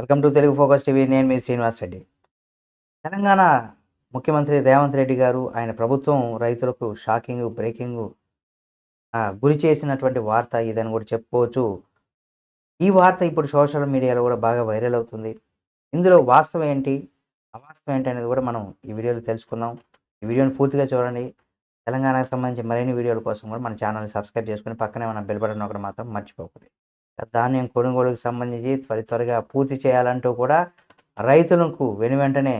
Welcome to Telugu focus TV. నేను మీ శ్రీనివాస్ రెడ్డి. తెలంగాణ ముఖ్యమంత్రి రేవంత్ రెడ్డి గారు ఆయన ప్రభుత్వం రైతులకు షాకింగ్ బ్రేకింగ్ గురి చేసినటువంటి వార్త ఇదని కూడా చెప్పుకోవచ్చు. ఈ వార్త ఇప్పుడు సోషల్ మీడియాలో కూడా బాగా వైరల్ అవుతుంది. ఇందులో వాస్తవం ఏంటి? అవాస్తవం ఏంటి అనేది కూడా మనం ఈ వీడియోలో తెలుసుకుందాం. ఈ వీడియోని పూర్తిగా చూడండి. తెలంగాణకు సంబంధించి మరిన్ని వీడియోల కోసం కూడా మన ఛానల్ని సబ్స్క్రైబ్ చేసుకుని పక్కనే మన బెల్ బటన్ ఒకటి మాత్రం మర్చిపోకూడదు. ధాన్యం కొనుగోలుకు సంబంధించి త్వరి త్వరగా పూర్తి చేయాలంటూ కూడా రైతులకు వెను వెంటనే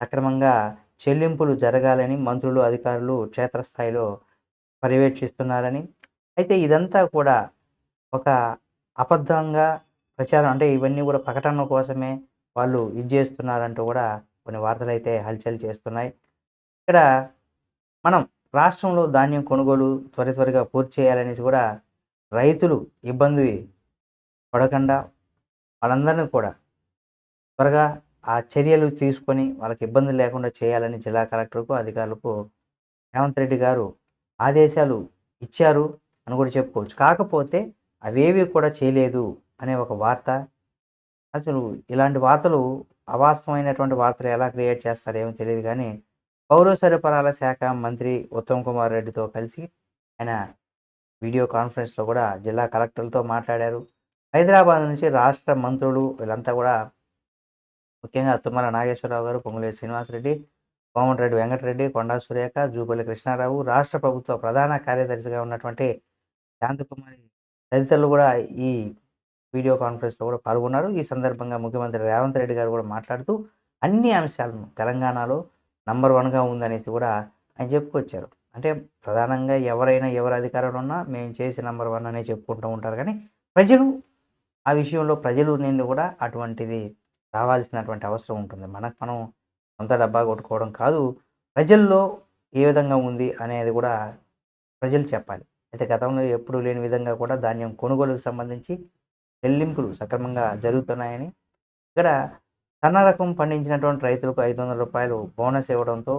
సక్రమంగా చెల్లింపులు జరగాలని మంత్రులు అధికారులు క్షేత్రస్థాయిలో పర్యవేక్షిస్తున్నారని. అయితే ఇదంతా కూడా ఒక అబద్ధంగా ప్రచారం అంటే ఇవన్నీ కూడా ప్రకటన కోసమే వాళ్ళు ఇది చేస్తున్నారంటూ కూడా కొన్ని వార్తలు అయితే హల్చల్ చేస్తున్నాయి. ఇక్కడ మనం రాష్ట్రంలో ధాన్యం కొనుగోలు త్వర త్వరగా పూర్తి చేయాలనేసి కూడా రైతులు ఇబ్బంది పడకుండా వాళ్ళందరినీ కూడా త్వరగా ఆ చర్యలు తీసుకొని వాళ్ళకి ఇబ్బంది లేకుండా చేయాలని జిల్లా కలెక్టర్కు అధికారులకు రేవంత్ రెడ్డి గారు ఆదేశాలు ఇచ్చారు అని కూడా చెప్పుకోవచ్చు. కాకపోతే అవేవి కూడా చేయలేదు అనే ఒక వార్త. అసలు ఇలాంటి వార్తలు అవాస్తవమైనటువంటి వార్తలు ఎలా క్రియేట్ చేస్తారేమో తెలియదు కానీ పౌర సరఫరాల శాఖ మంత్రి ఉత్తమ్ కుమార్ రెడ్డితో కలిసి ఆయన వీడియో కాన్ఫరెన్స్లో కూడా జిల్లా కలెక్టర్లతో మాట్లాడారు. హైదరాబాద్ నుంచి రాష్ట్ర మంత్రులు వీళ్ళంతా కూడా ముఖ్యంగా తుమ్మల నాగేశ్వరరావు గారు పొంగులేటి శ్రీనివాసరెడ్డి కోమటిరెడ్డి వెంకటరెడ్డి కొండా సురేఖ జూపల్లి కృష్ణారావు రాష్ట్ర ప్రభుత్వ ప్రధాన కార్యదర్శిగా ఉన్నటువంటి శాంతకుమారి తదితరులు కూడా ఈ వీడియో కాన్ఫరెన్స్లో కూడా పాల్గొన్నారు. ఈ సందర్భంగా ముఖ్యమంత్రి రేవంత్ రెడ్డి గారు కూడా మాట్లాడుతూ అన్ని అంశాలను తెలంగాణలో నంబర్ వన్గా ఉందనేసి కూడా ఆయన చెప్పుకొచ్చారు. అంటే ప్రధానంగా ఎవరైనా ఎవరు అధికారంలో ఉన్నా మేము చేసి నంబర్ వన్ అనే చెప్పుకుంటూ ఉంటారు కానీ ప్రజలు ఆ విషయంలో ప్రజలు నుండి కూడా అటువంటిది రావాల్సినటువంటి అవసరం ఉంటుంది. మనకు మనం సొంత డబ్బా కొట్టుకోవడం కాదు ప్రజల్లో ఏ విధంగా ఉంది అనేది కూడా ప్రజలు చెప్పాలి. అయితే గతంలో ఎప్పుడూ లేని విధంగా కూడా ధాన్యం కొనుగోలుకు సంబంధించి చెల్లింపులు సక్రమంగా జరుగుతున్నాయని ఇక్కడ సన్న రకం పండించినటువంటి రైతులకు ఐదు వందల రూపాయలు బోనస్ ఇవ్వడంతో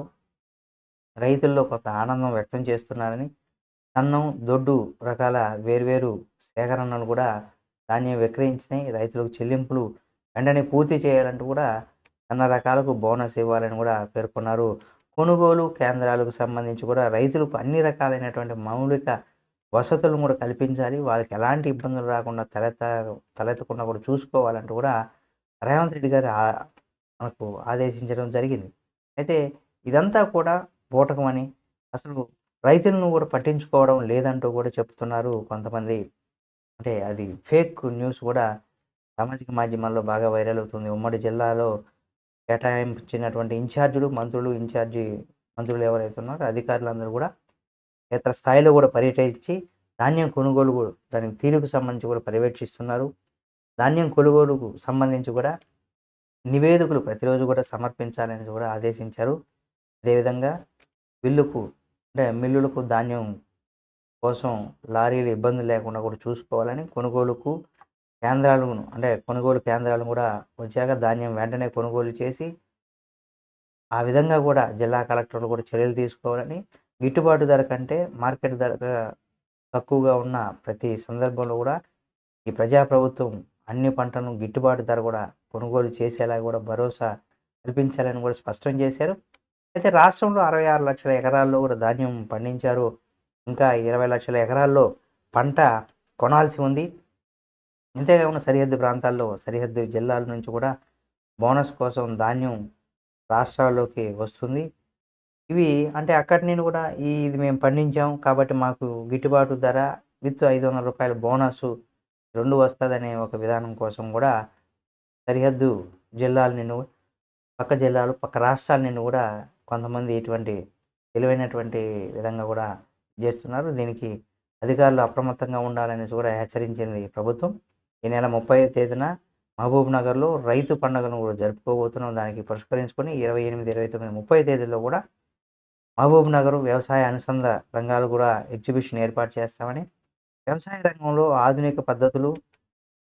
రైతుల్లో కొంత ఆనందం వ్యక్తం చేస్తున్నారని సన్నం దొడ్డు రకాల వేర్వేరు సేకరణలు కూడా ధాన్యం విక్రయించినాయి రైతులకు చెల్లింపులు వెంటనే పూర్తి చేయాలంటూ కూడా అన్న రకాలకు బోనస్ ఇవ్వాలని కూడా పేర్కొన్నారు. కొనుగోలు కేంద్రాలకు సంబంధించి కూడా రైతులకు అన్ని రకాలైనటువంటి మౌలిక వసతులను కూడా కల్పించాలి. వాళ్ళకి ఎలాంటి ఇబ్బందులు రాకుండా తలెత్త తలెత్తకుండా కూడా చూసుకోవాలంటూ కూడా రేవంత్ రెడ్డి గారు మనకు ఆదేశించడం జరిగింది. అయితే ఇదంతా కూడా బూటకమని అసలు రైతులను కూడా పట్టించుకోవడం లేదంటూ కూడా చెప్తున్నారు కొంతమంది అంటే అది ఫేక్ న్యూస్ కూడా సామాజిక మాధ్యమాల్లో బాగా వైరల్ అవుతుంది. ఉమ్మడి జిల్లాలో కేటాయించినటువంటి ఇన్ఛార్జీలు మంత్రులు ఇన్ఛార్జి మంత్రులు ఎవరైతే ఉన్నారో అధికారులందరూ కూడా క్షేత్ర స్థాయిలో కూడా పర్యటించి ధాన్యం కొనుగోలు కూడా దానికి తీరుకు సంబంధించి కూడా పర్యవేక్షిస్తున్నారు. ధాన్యం కొనుగోలుకు సంబంధించి కూడా నివేదికలు ప్రతిరోజు కూడా సమర్పించాలని కూడా ఆదేశించారు. అదేవిధంగా బిల్లుకు అంటే మిల్లులకు ధాన్యం కోసం లారీలు ఇబ్బంది లేకుండా కూడా చూసుకోవాలని కొనుగోలుకు కేంద్రాలను అంటే కొనుగోలు కేంద్రాలను కూడా వచ్చాక ధాన్యం వెంటనే కొనుగోలు చేసి ఆ విధంగా కూడా జిల్లా కలెక్టర్లు కూడా చర్యలు తీసుకోవాలని గిట్టుబాటు ధర కంటే మార్కెట్ ధర తక్కువగా ఉన్న ప్రతి సందర్భంలో కూడా ఈ ప్రజాప్రభుత్వం అన్ని పంటలను గిట్టుబాటు ధర కూడా కొనుగోలు చేసేలా కూడా భరోసా కల్పించాలని కూడా స్పష్టం చేశారు. అయితే రాష్ట్రంలో అరవై ఆరు లక్షల ఎకరాల్లో కూడా ధాన్యం పండించారు ఇంకా ఇరవై లక్షల ఎకరాల్లో పంట కొనాల్సి ఉంది. ఇంతేకాకుండా సరిహద్దు ప్రాంతాల్లో సరిహద్దు జిల్లాల నుంచి కూడా బోనస్ కోసం ధాన్యం రాష్ట్రాల్లోకి వస్తుంది. ఇవి అంటే అక్కడి నుండి కూడా ఈ ఇది మేము పండించాం కాబట్టి మాకు గిట్టుబాటు ధర విత్ ఐదు వందల రూపాయల బోనస్ రెండు వస్తుందనే ఒక విధానం కోసం కూడా సరిహద్దు జిల్లాల నిన్ను పక్క జిల్లాలు పక్క రాష్ట్రాల నిన్ను కూడా కొంతమంది ఇటువంటి తెలివైనటువంటి విధంగా కూడా చేస్తున్నారు. దీనికి అధికారులు అప్రమత్తంగా ఉండాలనేసి కూడా హెచ్చరించింది ప్రభుత్వం. ఈ నెల ముప్పై తేదీన మహబూబ్ నగర్లో రైతు పండుగను కూడా జరుపుకోబోతున్నాం. దానికి పురస్కరించుకొని ఇరవై ఎనిమిది ఇరవై తొమ్మిది ముప్పై తేదీలో కూడా మహబూబ్ నగర్ వ్యవసాయ అనుసంధ రంగాలు కూడా ఎగ్జిబిషన్ ఏర్పాటు చేస్తామని వ్యవసాయ రంగంలో ఆధునిక పద్ధతులు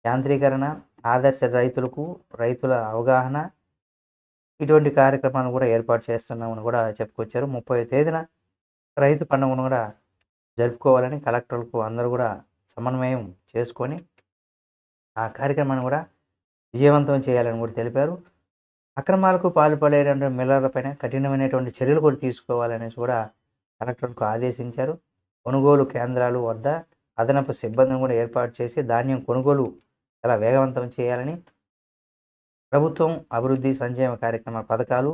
యాంత్రీకరణ ఆదర్శ రైతులకు రైతుల అవగాహన ఇటువంటి కార్యక్రమాలను కూడా ఏర్పాటు చేస్తున్నామని కూడా చెప్పుకొచ్చారు. ముప్పై తేదీన రైతు పండుగను కూడా జరుపుకోవాలని కలెక్టర్లకు అందరూ కూడా సమన్వయం చేసుకొని ఆ కార్యక్రమాన్ని కూడా విజయవంతం చేయాలని కూడా తెలిపారు. అక్రమాలకు పాల్పడేటువంటి మిల్లర్లపైన కఠినమైనటువంటి చర్యలు కూడా తీసుకోవాలనేసి కూడా కలెక్టర్కు ఆదేశించారు. కొనుగోలు కేంద్రాలు వద్ద అదనపు సిబ్బందిని కూడా ఏర్పాటు చేసి ధాన్యం కొనుగోలు చాలా వేగవంతం చేయాలని ప్రభుత్వం అభివృద్ధి సంక్షేమ కార్యక్రమ పథకాలు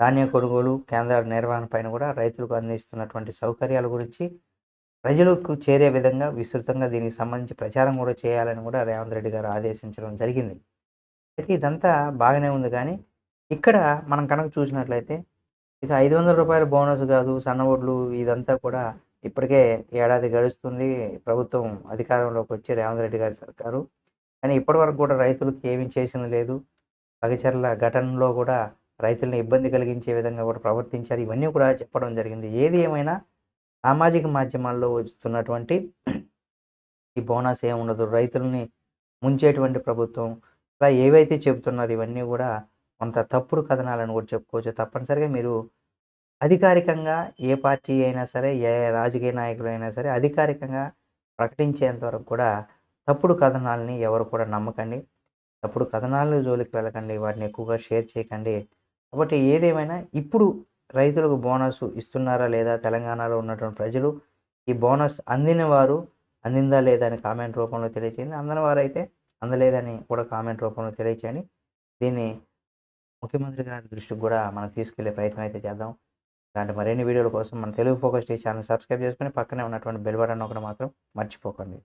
ధాన్యం కొనుగోలు కేంద్రాల నిర్వహణ పైన కూడా రైతులకు అందిస్తున్నటువంటి సౌకర్యాల గురించి ప్రజలకు చేరే విధంగా విస్తృతంగా దీనికి సంబంధించి ప్రచారం కూడా చేయాలని కూడా రేవంత్ రెడ్డి గారు ఆదేశించడం జరిగింది. అయితే ఇదంతా బాగానే ఉంది కానీ ఇక్కడ మనం కనుక చూసినట్లయితే ఇక ఐదు వందల రూపాయల బోనస్ కాదు సన్నవడ్లు ఇదంతా కూడా ఇప్పటికే ఏడాది గడుస్తుంది. ప్రభుత్వం అధికారంలోకి వచ్చి రేవంత్ రెడ్డి గారి సర్కారు. కానీ ఇప్పటివరకు కూడా రైతులకు ఏమీ చేసింది లేదు. పగచర్ల ఘటనలో కూడా రైతుల్ని ఇబ్బంది కలిగించే విధంగా కూడా ప్రవర్తించారు. ఇవన్నీ కూడా చెప్పడం జరిగింది. ఏది ఏమైనా సామాజిక మాధ్యమాల్లో వస్తున్నటువంటి ఈ బోనస్ ఏముండదు ఉండదు. రైతుల్ని ముంచేటువంటి ప్రభుత్వం ఇలా ఏవైతే చెబుతున్నారో ఇవన్నీ కూడా కొంత తప్పుడు కథనాలను కూడా చెప్పుకోవచ్చు. తప్పనిసరిగా మీరు అధికారికంగా ఏ పార్టీ అయినా సరే ఏ రాజకీయ నాయకులు అయినా సరే అధికారికంగా ప్రకటించేంత వరకు కూడా తప్పుడు కథనాలని ఎవరు కూడా నమ్మకండి. తప్పుడు కథనాలు జోలికి వెళ్ళకండి. వాటిని ఎక్కువగా షేర్ చేయకండి. కాబట్టి ఏదేమైనా ఇప్పుడు రైతులకు బోనస్ ఇస్తున్నారా లేదా తెలంగాణలో ఉన్నటువంటి ప్రజలు ఈ బోనస్ అందిన వారు అందిందా లేదా అని కామెంట్ రూపంలో తెలియచేయండి. అందని వారైతే అందలేదని కూడా కామెంట్ రూపంలో తెలియచేయండి. దీన్ని ముఖ్యమంత్రి గారి దృష్టికి కూడా మనం తీసుకెళ్ళే ప్రయత్నం అయితే చేద్దాం. ఇలాంటి మరిన్ని వీడియోల కోసం మన Telugu focus T channel subscribe చేసుకొని పక్కనే ఉన్నటువంటి బెల్ బటన్ ఒకటి మాత్రం మర్చిపోకండి.